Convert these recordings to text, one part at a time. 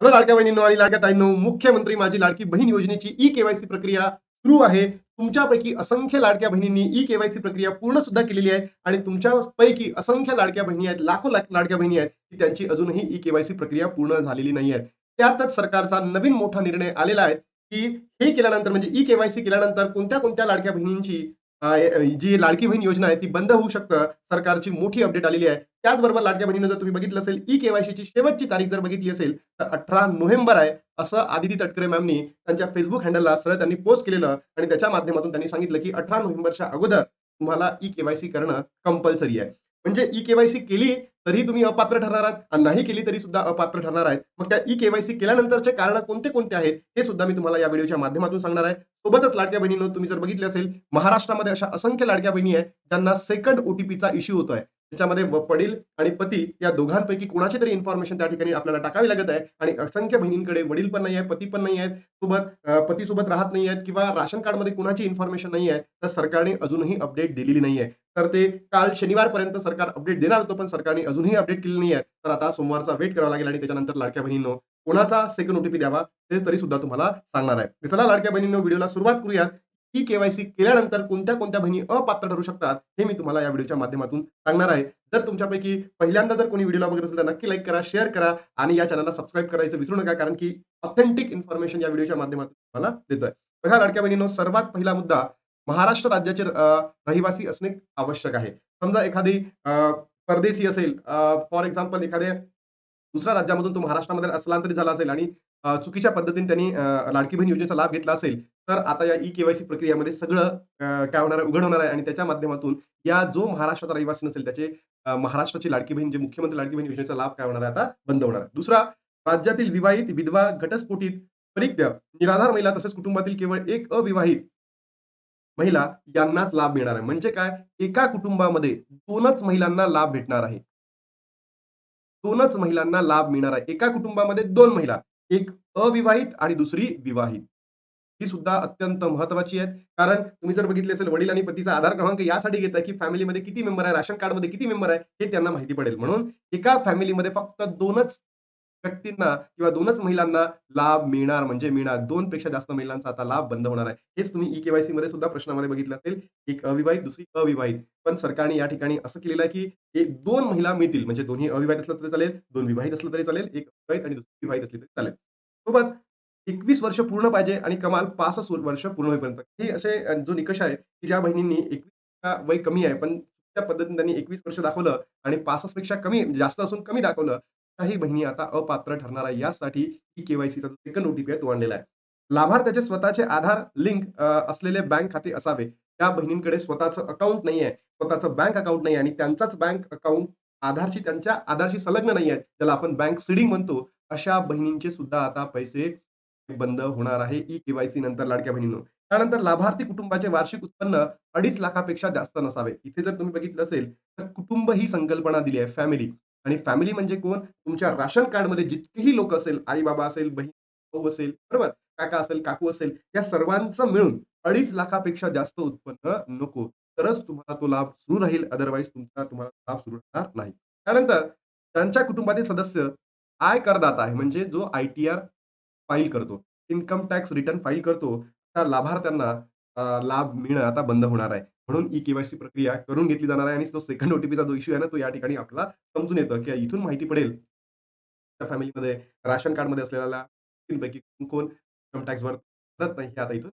Hello लाडक्या बहिणींनो आणि लाडक्या ताईंनो मुख्यमंत्री माझी लाडकी बहीण योजनेची ई केवायसी प्रक्रिया सुरू आहे. तुमच्यापैकी असंख्य लाडक्या बहिणींनी ई केवायसी प्रक्रिया पूर्ण सुद्धा केलेली आहे आणि तुमच्यापैकी असंख्य लाडक्या बहिणी आहेत लाखो लाख लाडक्या बहिणी आहेत की त्यांची अजूनही ई केवायसी प्रक्रिया पूर्ण झालेली नाही आहे. त्यातच सरकारचा नवीन मोठा निर्णय आलेला आहे की हे केल्यानंतर म्हणजे ई केवायसी केल्यानंतर कोणत्या कोणत्या लाडक्या बहिणींची जी लाडकी बहीण योजना आहे ती बंद होऊ शकतं. सरकारची मोठी अपडेट आलेली आहे. त्याचबरोबर लाडक्या बहिणीनं जर तुम्ही बघितलं असेल ई केवायसीची शेवटची तारीख जर बघितली असेल तर अठरा नोव्हेंबर आहे असं आदिती तटकरे मॅमनी त्यांच्या फेसबुक हँडलला सरळ त्यांनी पोस्ट केलेलं आणि त्याच्या माध्यमातून त्यांनी सांगितलं की अठरा नोव्हेंबरच्या अगोदर तुम्हाला ई केवायसी करणं कंपल्सरी आहे. म्हणजे ई केवायसी केली तरी तुम्ही अपात्र ठरणार आहात. आणि नाही केली तरी सुद्धा अपात्र ठरणार आहेत. मग त्या ई केवायसी केल्यानंतरचे कारण कोणते कोणते आहेत हे सुद्धा मी तुम्हाला या व्हिडिओच्या माध्यमातून सांगणार आहे. सोबतच लाडक्या बहिणी तुम्ही जर बघितले असेल महाराष्ट्रामध्ये अशा असंख्य लाडक्या बहिणी आहेत ज्यांना सेकंड ओटीपीचा इश्यू होतोय. त्याच्यामध्ये व- वडील आणि पती या दोघांपैकी कोणाची तरी इन्फॉर्मेशन त्या ठिकाणी आपल्याला टाकावी लागत आहे. आणि असंख्य बहिणींकडे वडील पण नाही आहे पती पण नाही आहेत सोबत पती सोबत राहत नाही आहेत किंवा राशन कार्डमध्ये कुणाची इन्फॉर्मेशन नाही आहे तर सरकारने अजूनही अपडेट दिलेली नाही आहे तर ते काल शनिवारपर्यंत सरकार अपडेट देणार होतं पण सरकारने अजूनही अपडेट केली नाही आहे तर आता सोमवारचा वेट करावा लागेल आणि त्याच्यानंतर लाडक्या बहिणींनो कोणाचा सेकंड ओटीपी द्यावा ते तरी सुद्धा तुम्हाला सांगणार आहे. चला लाडक्या बहिणींनो व्हिडिओला सुरुवात करूयात. ही केवायसी केल्यानंतर कोणत्या कोणत्या बहिणी अपात्र ठरू शकतात हे मी तुम्हाला या व्हिडिओच्या माध्यमातून सांगणार आहे. जर तुमच्यापैकी पहिल्यांदा जर कोणी व्हिडिओला बघत असेल तर नक्की लाईक करा शेअर करा आणि या चॅनलला सबस्क्राईब करायचं विसरू नका कारण की ऑथेंटिक इन्फॉर्मेशन या व्हिडिओच्या माध्यमातून तुम्हाला देतोय. बघा लाडक्या बहिणींनो सर्वात पहिला मुद्दा महाराष्ट्र राज्याचे रहिवासी असणे आवश्यक आहे. समजा एखादी परदेशी असेल फॉर एक्झाम्पल एखाद्या दुसऱ्या राज्यामधून तो महाराष्ट्रामध्ये स्थलांतरित झाला असेल आणि चुकीच्या पद्धतीने त्यांनी लाडकी बहीण योजनेचा लाभ घेतला असेल तर आता या ई केवायसी प्रक्रियेमध्ये सगळं काय होणार आहे उघड होणार आहे आणि त्याच्या माध्यमातून या जो महाराष्ट्राचा रहिवासी नसेल त्याचे महाराष्ट्राची लाडकी बहीण जे मुख्यमंत्री लाडकी बहीण योजनेचा लाभ काय होणार आहे आता बंद होणार आहे. दुसरा राज्यातील विवाहित विधवा घटस्फोटित परित्य निराधार महिला तसेच कुटुंबातील केवळ एक अविवाहित महिला यांनाच लाभ मिळणार आहे. म्हणजे काय? एका कुटुंबामध्ये दोनच महिलांना लाभ भेटणार आहे. दोनच महिलांना लाभ मिळणार आहे. एका कुटुंबामध्ये दोन महिला एक अविवाहित आणि दुसरी विवाहित. ही सुद्धा अत्यंत महत्वाची आहेत. कारण तुम्ही जर बघितले असेल वडील आणि पतीचा आधार क्रमांक यासाठी घेताय की फॅमिलीमध्ये किती मेंबर आहे राशन कार्डमध्ये किती मेंबर आहे हे त्यांना माहिती पडेल. म्हणून एका फॅमिलीमध्ये फक्त दोनच व्यक्तींना किंवा दोनच महिलांना लाभ मिळणार म्हणजे मिळणार. दोन पेक्षा जास्त महिलांचा आता लाभ बंद होणार आहे. हेच तुम्ही ई केवायसी मध्ये सुद्धा प्रश्नामध्ये बघितलं असेल एक अविवाहित दुसरी अविवाहित. पण सरकारने या ठिकाणी असं केलेलं आहे की एक दोन महिला मिळतील. म्हणजे दोन्ही अविवाहित असलं तरी चालेल दोन विवाहित असलं तरी चालेल एक अविवाहित आणि दुसरी विवाहित असली तरी चालेल. सोबत एकवीस वर्ष पूर्ण पाहिजे आणि कमाल पासष्ट वर्ष पूर्ण होईपर्यंत. हे असे जो निकष आहे की ज्या बहिणींनी एकवीस वय कमी आहे पण त्या पद्धतीने त्यांनी एकवीस वर्ष दाखवलं आणि पासष्टपेक्षा कमी म्हणजे जास्त असून कमी दाखवलं काही बहिणी आता अपात्र ठरणार आहे यासाठी ई केवायसीचा एक सेकंड ओटीपी आहे तो आणलेला आहे. लाभार्थ्याचे स्वतःचे आधार लिंक असलेले बँक खाते असावे. त्या बहिणींकडे स्वतःचं अकाउंट नाही आहे स्वतःचं बँक अकाउंट नाही आहे आणि त्यांचाच बँक अकाउंट आधारशी त्यांच्या आधारशी संलग्न नाही आहे ज्याला आपण बँक सिडिंग म्हणतो. अशा बहिणींचे सुद्धा आता पैसे बंद होणार आहे ई केवायसी नंतर लाडक्या बहिणींनो. त्यानंतर लाभार्थी कुटुंबाचे वार्षिक उत्पन्न अडीच लाखापेक्षा जास्त नसावे. इथे जर तुम्ही बघितलं असेल तर कुटुंब ही संकल्पना दिली आहे फॅमिली आणि फॅमिली म्हणजे कोण? तुमच्या राशन कार्डमध्ये जितकेही लोक असेल आई बाबा असेल बहीण भाऊ असेल बरोबर? काका असेल काकू असेल या सर्वांचं मिळून अडीच लाखापेक्षा जास्त उत्पन्न नको. तरच तुम्हाला तो लाभ सुरू राहील. अदरवाईज तुमचा तुम्हाला लाभ सुरू राहणार नाही. त्यानंतर त्यांच्या कुटुंबातील सदस्य आय करदाता आहे. म्हणजे जो आय टी आर फाईल करतो. इन्कम टॅक्स रिटर्न फाईल करतो. त्या लाभार्थ्यांना लाभ मिळणं आता बंद होणार आहे. म्हणून ई केवायसी प्रक्रिया करून घेतली जाणार आहे आणि तो सेकंड ओटीपीचा जो इश्यू आहे ना तो या ठिकाणी आपला समजून येतं की इथून माहिती पडेल. त्या फॅमिलीमध्ये राशन कार्डमध्ये असलेल्या पैकी कोण इन्कम टॅक्स भरत नाही हे आता इथून.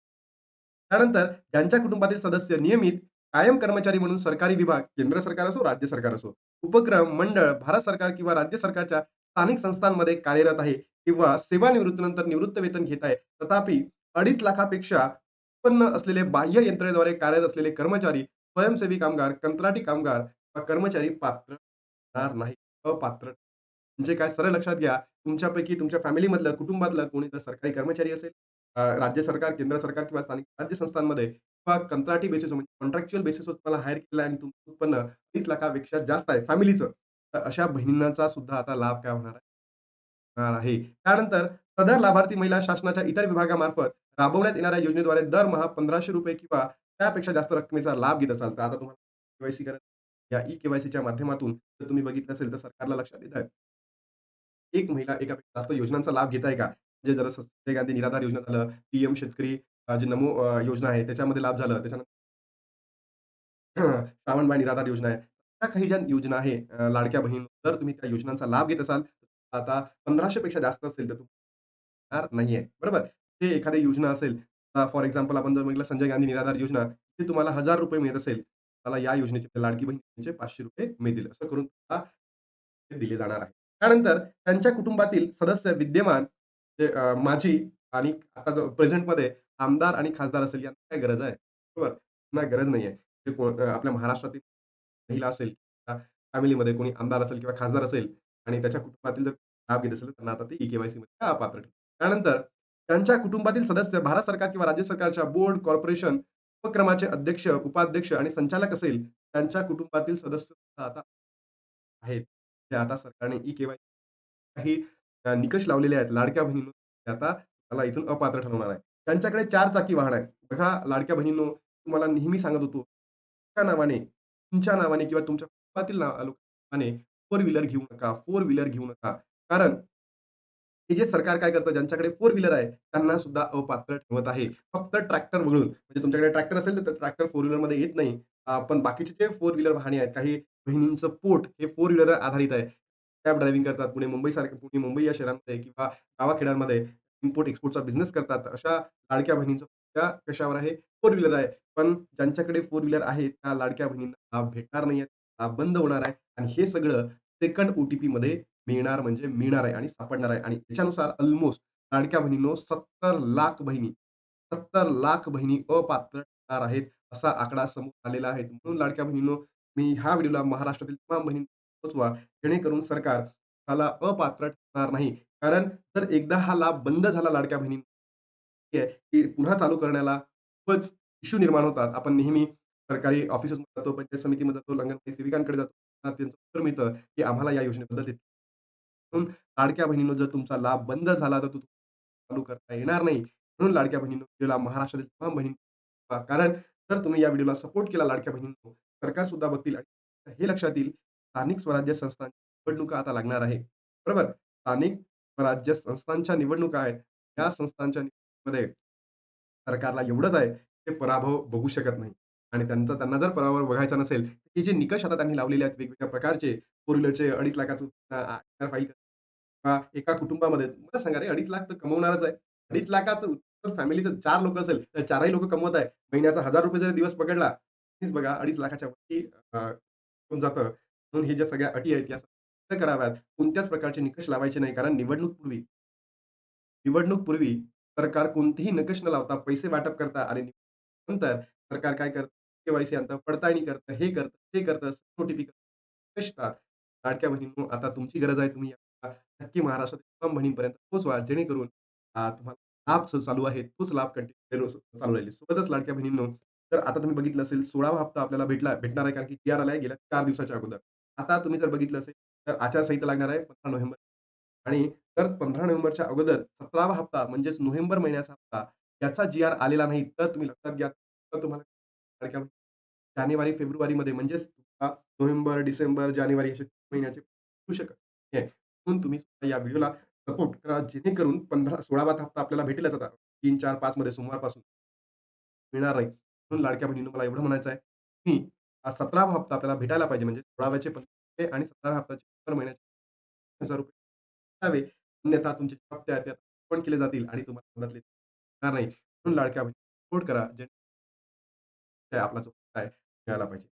त्यानंतर ज्यांच्या कुटुंबातील सदस्य नियमित कायम कर्मचारी म्हणून सरकारी विभाग केंद्र सरकार असो राज्य सरकार असो उपक्रम मंडळ भारत सरकार किंवा राज्य सरकारच्या स्थानिक संस्थांमध्ये कार्यरत आहे किंवा सेवानिवृत्तीनंतर निवृत्त वेतन घेत आहे तथापि अडीच लाखापेक्षा उत्पन्न असलेले बाह्य यंत्रणेद्वारे कार्यरत असलेले कर्मचारी स्वयंसेवी कामगार कंत्राटी कामगार कर्मचारी पात्र होणार नाही अपात्र. म्हणजे काय? सरळ लक्षात घ्या. तुमच्यापैकी तुमच्या फॅमिलीमधलं कुटुंबातलं कोणी जर सरकारी कर्मचारी असेल राज्य सरकार केंद्र सरकार किंवा स्थानिक राज्य संस्थांमध्ये किंवा कंत्राटी बेसिस म्हणजे कॉन्ट्रॅक्च्युअल बेसिसवर तुम्हाला हायर केलं आणि तुमचं उत्पन्न तीस लाखापेक्षा जास्त आहे फॅमिलीचं. तर अशा बहिणींचा सुद्धा आता लाभ काय होणार आहे. त्यानंतर सदर लाभार्थी महिला शासनाच्या इतर विभागामार्फत राबवण्यात येणाऱ्या योजनेद्वारे दरमहा पंधराशे रुपये किंवा त्यापेक्षा जास्त रकमेचा लाभ घेत असाल तर आता तुम्हाला केवायसी करत या ई केवायसीच्या माध्यमातून जर तुम्ही बघितलं असेल तर सरकारला लक्षात येत आहे एक महिला एकापेक्षा जास्त योजनांचा लाभ घेत आहे का? म्हणजे जसं संजय गांधी निराधार योजना झालं, पीएम शेतकरी जे नमो योजना आहे त्याच्यामध्ये लाभ झालं. त्याच्यानंतर श्रावणबाई निराधार योजना आहे. त्या काही ज्या योजना आहे लाडक्या बहीण जर तुम्ही त्या योजनांचा लाभ घेत असाल, आता पंधराशे पेक्षा जास्त असेल तर मिळणार नाहीये. बरोबर? ते एखादी योजना असेल, फॉर एक्झाम्पल आपण जर म्हटलं संजय गांधी निराधार योजना, ती तुम्हाला ₹1000 मिळत असेल, मला या योजनेचे लाडकी पण पाचशे रुपये मिळतील. असं करून तुम्हाला दिले जाणार आहे. त्यानंतर त्यांच्या कुटुंबातील सदस्य विद्यमान माजी आणि आता जो प्रेझेंटमध्ये आमदार आणि खासदार असेल यांना काय गरज आहे? बरोबर? त्यांना गरज नाहीये. ते कोण आपल्या महाराष्ट्रातील महिला असेल, फॅमिलीमध्ये कोणी आमदार असेल किंवा खासदार असेल आणि त्याच्या कुटुंबातील जर लाभ घेत असेल, तर त्यांना आता ते ई-के-वाय-सीमध्ये अपात्र त्यानंतर त्यांच्या कुटुंबातील सदस्य भारत सरकार किंवा राज्य सरकारच्या बोर्ड, कॉर्पोरेशन, उपक्रमाचे अध्यक्ष, उपाध्यक्ष आणि संचालक असेल, त्यांच्या कुटुंबातील सदस्य आता आहेत. जे आता सरकारने ई केवाय काही निकष लावलेले आहेत. लाडक्या बहिणींनो, आता त्याला इथून अपात्र ठरवणार आहे. त्यांच्याकडे चार चाकी वाहन आहे. बघा लाडक्या बहिणींनो, तुम्हाला नेहमी सांगत होतो, त्या नावाने, तुमच्या नावाने किंवा तुमच्या कुटुंबातील नावाने फोर व्हीलर घेऊ नका, फोर व्हीलर घेऊ नका. कारण हे जे सरकार काय करतं, ज्यांच्याकडे फोर व्हीलर आहे, त्यांना सुद्धा अपात्र ठेवत आहे. फक्त ट्रॅक्टर वगळून. म्हणजे तुमच्याकडे ट्रॅक्टर असेल, तर ट्रॅक्टर फोर व्हीलरमध्ये येत नाही. पण बाकीचे जे फोर व्हीलर वाहने आहेत, काही बहिणींचं पोट हे फोर व्हीलर आधारित आहे. कॅब ड्रायव्हिंग करतात. पुणे मुंबईसारख्या पुणे मुंबई या शहरांमध्ये किंवा गावाखेड्यांमध्ये इम्पोर्ट एक्सपोर्टचा बिझनेस करतात. अशा लाडक्या बहिणींचं त्या कशावर आहे? फोर व्हीलर आहे. पण ज्यांच्याकडे फोर व्हीलर आहे, त्या लाडक्या बहिणींना लाभ भेटणार नाहीये. लाभ बंद होणार आहे आणि हे सगळं सेकंड ओ-टी-पीमध्ये मिळणार म्हणजे मिळणार आहे आणि सापडणार आहे आणि त्याच्यानुसार अल्मोस्ट लाडक्या बहिणींनो 70,00,000 बहिणी, सत्तर लाख बहिणी अपात्र ठरणार आहेत. असा आकडा समोर आलेला आहे. म्हणून लाडक्या बहिणींनो, मी ह्या व्हिडिओला महाराष्ट्रातील तमाम बहिणी पोहोचवा, जेणेकरून सरकार त्याला अपात्र ठरणार नाही. कारण जर एकदा हा लाभ बंद झाला लाडक्या बहिणी की पुन्हा चालू करण्याला खूपच इश्यू निर्माण होतात. आपण नेहमी सरकारी ऑफिसेसमध्ये जातो, पंचायत समितीमध्ये जातो, अंगणवाडी सेविकांकडे जातो. त्यांचं उत्तर मिळतं, की आम्हाला या योजनेबद्दल म्हणून लाडक्या बहिणींनो, जर तुमचा लाभ बंद झाला, तर तो चालू करता येणार नाही. म्हणून लाडक्या बहिणींनो, व्हिडिओला महाराष्ट्रातील तमाम बहिणी कारण जर तुम्ही या व्हिडिओला सपोर्ट केला लाडक्या बहिणींनो, सरकार सुद्धा बघतील आणि हे लक्षात येईल, स्थानिक स्वराज्य संस्थांच्या निवडणुका आता लागणार आहे. बरोबर? स्थानिक स्वराज्य संस्थांच्या निवडणुका आहेत. या संस्थांच्या निवडणुकीमध्ये सरकारला एवढंच आहे, ते पराभव बघू शकत नाही आणि त्यांचा त्यांना जर परावर बघायचा नसेल, हे जे निकष आता त्यांनी लावलेले आहेत वेगवेगळ्या प्रकारचे, फोर व्हीलरचे 2.5 लाखाचं अ, फाईल किंवा एका कुटुंबामध्ये मला सांगा रे 2.5 लाख तर कमवणारच आहे. 2.5 लाखाचं उत्तर फॅमिलीचं 4 लोकं असेल, तर 4ही लोकं कमवत आहे. महिन्याचा ₹1000 जरी दिवस पकडला, तुम्हीच बघा 2.5 लाखाच्या वरती अ, होऊन जातं. म्हणून हे ज्या सगळ्या अटी आहेत, या सगळ्या कराव्यात. कोणत्याच प्रकारचे निकष लावायचे नाही. कारण निवडणूकपूर्वी निवडणूकपूर्वी सरकार कोणतेही निकष न लावता पैसे वाटप करता आणि नंतर सरकार काय करतं, केवायसी आणतं, पडताळणी करतं, हे करतं, ते करतं, नोटिफिकेशन निकष लाडक्या बहिणींनो, आता तुमची गरज आहे. तुम्ही या नक्की महाराष्ट्रातील तमाम बहिणींपर्यंत पोहोचवा, जेणेकरून अ, तुम्हाला लाभ जो चालू आहे, तोच लाभ कंटिन्यू चालू राहील. सोबतच लाडक्या बहिणींनो, तर आता तुम्ही बघितलं असेल 16वा हप्ता आपल्याला भेटला भेटणार आहे, कारण की जी-आर आलाय गेल्या 4 दिवसाच्या अगोदर. आता तुम्ही जर बघितलं असेल, तर आचारसंहिता लागणार आहे 15 नोव्हेंबर आणि तर 15 नोव्हेंबरच्या अगोदर 17वा हप्ता म्हणजेच नोव्हेंबर महिन्याचा हप्ता याचा जी-आर आलेला नाही, तर तुम्ही लक्षात घ्या, तर तुम्हाला लाडक्या जानेवारी, फेब्रुवारीमध्ये म्हणजेच नोव्हेंबर, डिसेंबर, जानेवारी असे महिन्याचे होऊ शकत म्हणून तुम्ही या व्हिडिओला सपोर्ट करा, जेणेकरून 15 16वा हप्ता आपल्याला भेटेलच आता 3, 4, 5 मध्ये सोमवारपासून मिळणार नाही. म्हणून लाडक्या बहिणीनं मला एवढं म्हणायचं आहे, की हा 17वा हप्ता आपल्याला भेटायला पाहिजे. म्हणजे 16व्याचे ₹1500 आणि 17व्या हप्त्याचे दर महिन्याचे ₹1000 द्यावे. अन्यथा तुमचे हप्ते आहेत, ते पण केले जातील आणि तुम्हाला मदत नाही. म्हणून लाडक्या बहिणी सपोर्ट करा, जे आपला जो आहे मिळाला पाहिजे.